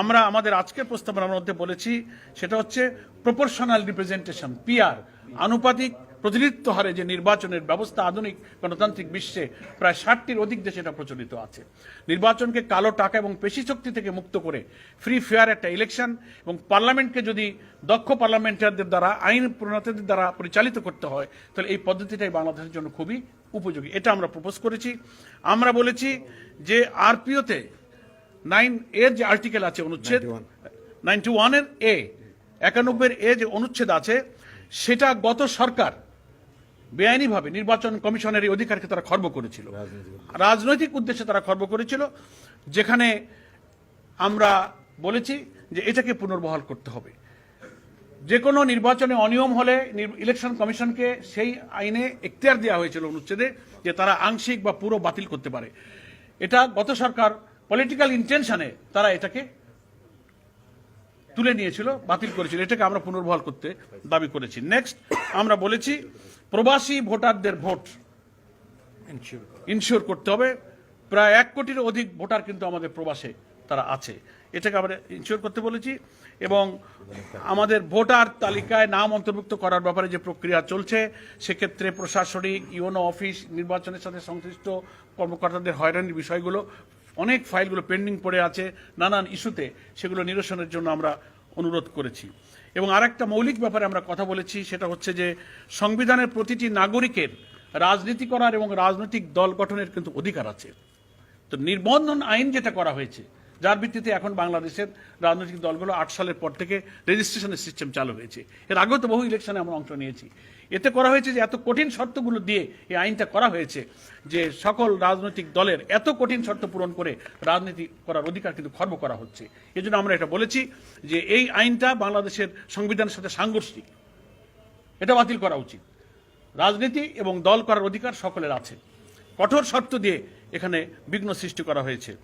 আমরা আমাদের আজকের প্রস্তাবনার মধ্যে বলেছি, সেটা হচ্ছে প্রপোর্শনাল রিপ্রেজেন্টেশন পিআর আনুপাতিক প্রতিনিধিত্ব হারে যে নির্বাচনের ব্যবস্থা আধুনিক গণতান্ত্রিক বিশ্বে প্রায় ষাটটির অধিক দেশে এটা প্রচলিত আছে। নির্বাচনকে কালো টাকা এবং পেশি শক্তি থেকে মুক্ত করে ফ্রি ফেয়ার একটা ইলেকশন এবং পার্লামেন্টকে যদি দক্ষ পার্লামেন্টারদের দ্বারা, আইন প্রণেতাদের দ্বারা পরিচালিত করতে হয়, তাহলে এই পদ্ধতিটাই বাংলাদেশের জন্য খুবই উপযোগী। এটা আমরা প্রপোজ করেছি। আমরা বলেছি যে আরপিওতে নাইন এর যে আর্টিকেল আছে অনুচ্ছেদ নাইনটি ওয়ানের এ একানব্বই এ যে অনুচ্ছেদ আছে সেটা গত সরকার বেআইনিভাবে নির্বাচন কমিশনের এই অধিকারকে তারা খর্ব করেছিল। রাজনৈতিক উদ্দেশ্যে। তারা খর্ব করেছিল যেখানে আমরা বলেছি যে এটাকে পুনর্বহাল করতে হবে। যে কোনো নির্বাচনে অনিয়ম হলে ইলেকশন কমিশনকে সেই আইনে এখতিয়ার দেওয়া হয়েছিল অনুচ্ছেদে যে তারা আংশিক বা পুরো বাতিল করতে পারে। এটা গত সরকার পলিটিক্যাল ইন্টেনশনে তারা এটাকে তুলে নিয়েছিল, বাতিল করেছিল। এটাকে আমরা পুনর্বহাল করতে দাবি করেছি। নেক্সট আমরা বলেছি প্রবাসী ভোটারদের ভোট ইনশিওর করতে হবে। প্রায় এক কোটির অধিক ভোটার কিন্তু আমাদের প্রবাসে তারা আছে। এটাকে আমরা ইনশিওর করতে বলেছি এবং আমাদের ভোটার তালিকায় নাম অন্তর্ভুক্ত করার ব্যাপারে যে প্রক্রিয়া চলছে, সেক্ষেত্রে প্রশাসনিক, ইউনো অফিস, নির্বাচনের সাথে সংশ্লিষ্ট কর্মকর্তাদের হয়রানির বিষয়গুলো অনেক ফাইলগুলো পেন্ডিং পড়ে আছে, নানান ইস্যুতে সেগুলো নিরসনের জন্য আমরা অনুরোধ করেছি। এবং আরেকটা মৌলিক ব্যাপারে আমরা কথা বলেছি, সেটা হচ্ছে যে সংবিধানের প্রতিটি নাগরিকের রাজনীতি করার এবং রাজনৈতিক দল গঠনের কিন্তু অধিকার আছে। তো নির্বন্ধন আইন যেটা করা হয়েছে যার ভিত্তিতে এখন বাংলাদেশের রাজনৈতিক দলগুলো আট সালের পর থেকে রেজিস্ট্রেশনের সিস্টেম চালু হয়েছে। এর আগেও তো বহু ইলেকশনে আমরা অংশ নিয়েছি। এতে করা হয়েছে যে এত কঠিন শর্তগুলো দিয়ে এই আইনটা করা হয়েছে যে সকল রাজনৈতিক দলের এত কঠিন শর্ত পূরণ করে রাজনীতি করার অধিকার কিন্তু খর্ব করা হচ্ছে। এজন্য আমরা এটা বলেছি যে এই আইনটা বাংলাদেশের সংবিধানের সাথে সাংঘর্ষিক। এটা বাতিল করা উচিত। রাজনীতি এবং দল করার অধিকার সকলের আছে। কঠোর শর্ত দিয়ে এখানে বিঘ্ন সৃষ্টি করা হয়েছে।